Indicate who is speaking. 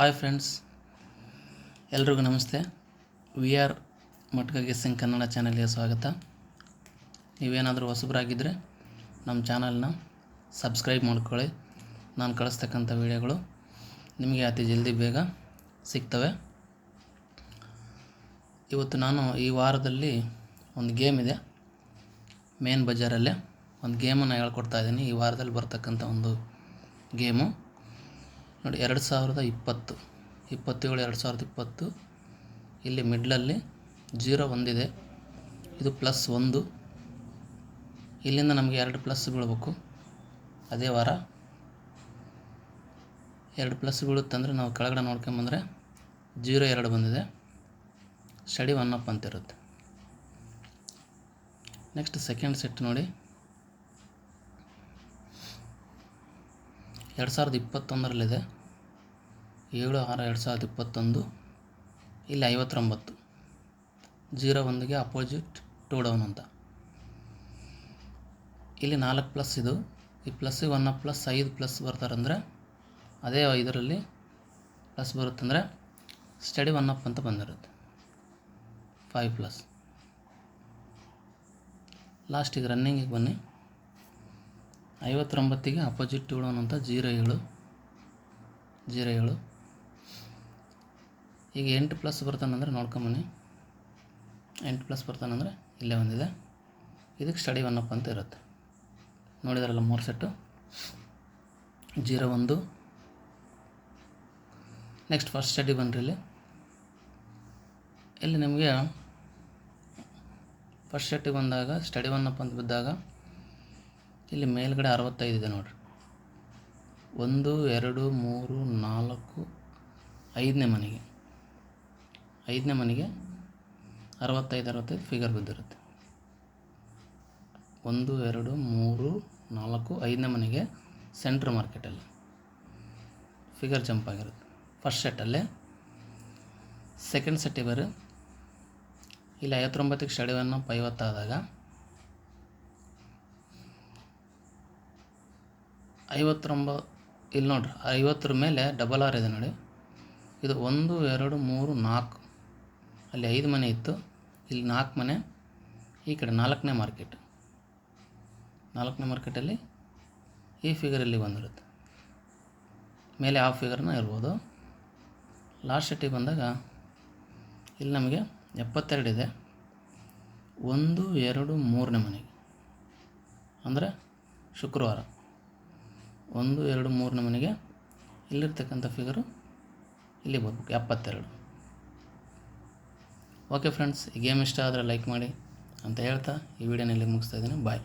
Speaker 1: Hi friends, ಎಲ್ರಿಗೂ ನಮಸ್ತೆ. V are Matka Singh Kannada ಚಾನಲ್ಗೆ ಸ್ವಾಗತ. ನೀವೇನಾದರೂ ಹೊಸಬರಾಗಿದ್ದರೆ ನಮ್ಮ ಚಾನಲ್ನ ಸಬ್ಸ್ಕ್ರೈಬ್ ಮಾಡ್ಕೊಳ್ಳಿ. ನಾನು ಕಳಿಸ್ತಕ್ಕಂಥ ವೀಡಿಯೋಗಳು ನಿಮಗೆ ಅತಿ ಜಲ್ದಿ ಬೇಗ ಸಿಗ್ತವೆ. ಇವತ್ತು ನಾನು ಈ ವಾರದಲ್ಲಿ ಒಂದು ಗೇಮ್ ಇದೆ. ಮೇನ್ ಬಜಾರಲ್ಲೇ ಒಂದು ಗೇಮನ್ನು ಹೇಳ್ಕೊಡ್ತಾ ಇದ್ದೀನಿ. ಈ ವಾರದಲ್ಲಿ ಬರ್ತಕ್ಕಂಥ ಒಂದು ಗೇಮು. ನೋಡಿ, ಎರಡು ಸಾವಿರದ ಇಪ್ಪತ್ತು, ಇಪ್ಪತ್ತೇಳು, ಎರಡು ಸಾವಿರದ ಇಪ್ಪತ್ತು. ಇಲ್ಲಿ ಮಿಡ್ಲಲ್ಲಿ ಜೀರೋ ಒಂದಿದೆ ಇದು. ಪ್ಲಸ್ ಒಂದು. ಇಲ್ಲಿಂದ ನಮಗೆ ಎರಡು ಪ್ಲಸ್ ಬೀಳ್ಬೇಕು ಅದೇ ವಾರ ಎರಡು ಪ್ಲಸ್ ಬೀಳುತ್ತಂದರೆ ನಾವು ಕೆಳಗಡೆ ನೋಡ್ಕೊಂಬಂದರೆ ಜೀರೋ ಎರಡು ಬಂದಿದೆ. ಸ್ಟಡಿ ಒನ್ ಅಪ್ ಅಂತಿರುತ್ತೆ ನೆಕ್ಸ್ಟ್ ಸೆಕೆಂಡ್ ಸೆಟ್ ನೋಡಿ. ಎರಡು ಸಾವಿರದ ಇಪ್ಪತ್ತೊಂದರಲ್ಲಿದೆ. ಏಳು ಆರು ಎರಡು ಸಾವಿರದ ಇಪ್ಪತ್ತೊಂದು. ಇಲ್ಲಿ ಐವತ್ತೊಂಬತ್ತು. ಜೀರೋ ಒಂದಿಗೆ ಅಪೋಸಿಟ್ ಟೂ ಡೌನ್ ಅಂತ. ಇಲ್ಲಿ ನಾಲ್ಕು ಪ್ಲಸ್ ಇದು. ಈ ಪ್ಲಸ್ಸಿಗೆ ಒನ್ ಪ್ಲಸ್ ಐದು ಪ್ಲಸ್ ಬರ್ತಾರಂದರೆ ಅದೇ ಇದರಲ್ಲಿ ಪ್ಲಸ್ ಬರುತ್ತಂದರೆ ಸ್ಟಡಿ ಒನ್ ಅಪ್ ಅಂತ ಬಂದಿರುತ್ತೆ. Five plus. ಲಾಸ್ಟಿಗೆ ರನ್ನಿಂಗಿಗೆ ಬನ್ನಿ. ಐವತ್ತೊಂಬತ್ತಿಗೆ ಅಪೋಸಿಟ್ ಡೌನ್ ಅಂತ ಜೀರೋ ಏಳು ಜೀರೋ ಏಳು. ಈಗ ಎಂಟು ಪ್ಲಸ್ ಬರ್ತಾನಂದರೆ ನೋಡ್ಕೊಂಬನ್ನಿ ಎಂಟು ಪ್ಲಸ್ ಬರ್ತಾನಂದರೆ ಇಲ್ಲೇ ಒಂದಿದೆ. ಇದಕ್ಕೆ ಸ್ಟಡಿ ಒನ್ ಅಪ್ ಅಂತ ಇರುತ್ತೆ. ನೋಡಿದ್ರಲ್ಲ ಮೂರು ಸೆಟ್ಟು. ಜೀರೋ ಒಂದು. ನೆಕ್ಸ್ಟ್ ಫಸ್ಟ್ ಸ್ಟಡಿ ಬನ್ನಿರಿ ಇಲ್ಲಿ. ಇಲ್ಲಿ ನಿಮಗೆ ಫಸ್ಟ್ ಸೆಟ್ಟಿಗೆ ಬಂದಾಗ, ಸ್ಟಡಿ ಒನ್ ಅಪ್ ಅಂತ ಬಿದ್ದಾಗ ಇಲ್ಲಿ ಮೇಲ್ಗಡೆ ಅರವತ್ತೈದು ಇದೆ ನೋಡಿರಿ. ಒಂದು, ಎರಡು, ಮೂರು, ನಾಲ್ಕು, ಐದನೇ ಮನೆಗೆ. ಐದನೇ ಮನೆಗೆ ಅರವತ್ತೈದು ಅರವತ್ತೈದು ಫಿಗರ್ ಬಿದ್ದಿರುತ್ತೆ ಒಂದು, ಎರಡು, ಮೂರು, ನಾಲ್ಕು, ಐದನೇ ಮನೆಗೆ ಸೆಂಟ್ರ್ ಮಾರ್ಕೆಟಲ್ಲಿ ಫಿಗರ್ ಜಂಪ್ ಆಗಿರುತ್ತೆ. ಫಸ್ಟ್ ಸೆಟ್ಟಲ್ಲೇ ಸೆಕೆಂಡ್ ಸೆಟ್ಟಿಗೆ ಬರ್ರಿ ಇಲ್ಲಿ ಐವತ್ತೊಂಬತ್ತಕ್ಕೆ ಸ್ಟಡಿವನ್ನು ಐವತ್ತಾದಾಗ ಐವತ್ತೊಂಬ ಇಲ್ಲಿ ನೋಡ್ರಿ, ಐವತ್ತರ ಮೇಲೆ ಡಬಲ್ ಆರ್ ಇದೆ ನೋಡಿ. ಇದು ಒಂದು, ಎರಡು, ಮೂರು, ನಾಲ್ಕು. ಅಲ್ಲಿ ಐದು ಮನೆ ಇತ್ತು. ಇಲ್ಲಿ ನಾಲ್ಕು ಮನೆ, ಈ ಕಡೆ ನಾಲ್ಕನೇ ಮಾರ್ಕೆಟ್ ನಾಲ್ಕನೇ ಮಾರ್ಕೆಟಲ್ಲಿ ಈ ಫಿಗರಲ್ಲಿ ಬಂದಿರುತ್ತೆ. ಮೇಲೆ ಆ ಫಿಗರ್ನ ಇರ್ಬೋದು. ಲಾಸ್ಟ್ ಸೆಟ್ಟಿಗೆ ಬಂದಾಗ ಇಲ್ಲಿ ನಮಗೆ ಎಪ್ಪತ್ತೆರಡಿದೆ ಒಂದು, ಎರಡು, ಮೂರನೇ ಮನೆಗೆ. ಅಂದರೆ ಶುಕ್ರವಾರ. ಒಂದು, ಎರಡು ಮೂರು ಮನೆಗೆ ಇಲ್ಲಿರ್ತಕ್ಕಂಥ ಫಿಗರು ಇಲ್ಲಿ ಬರ್ಬೇಕು, ಎಪ್ಪತ್ತೆರಡು. ಓಕೆ ಫ್ರೆಂಡ್ಸ್ ಈ ಗೇಮ್ ಇಷ್ಟ ಆದರೆ ಲೈಕ್ ಮಾಡಿ ಅಂತ ಹೇಳ್ತಾ ಈ ವಿಡಿಯೋನಲ್ಲಿ ಮುಗಿಸ್ತಾ ಇದ್ದೀನಿ. ಬಾಯ್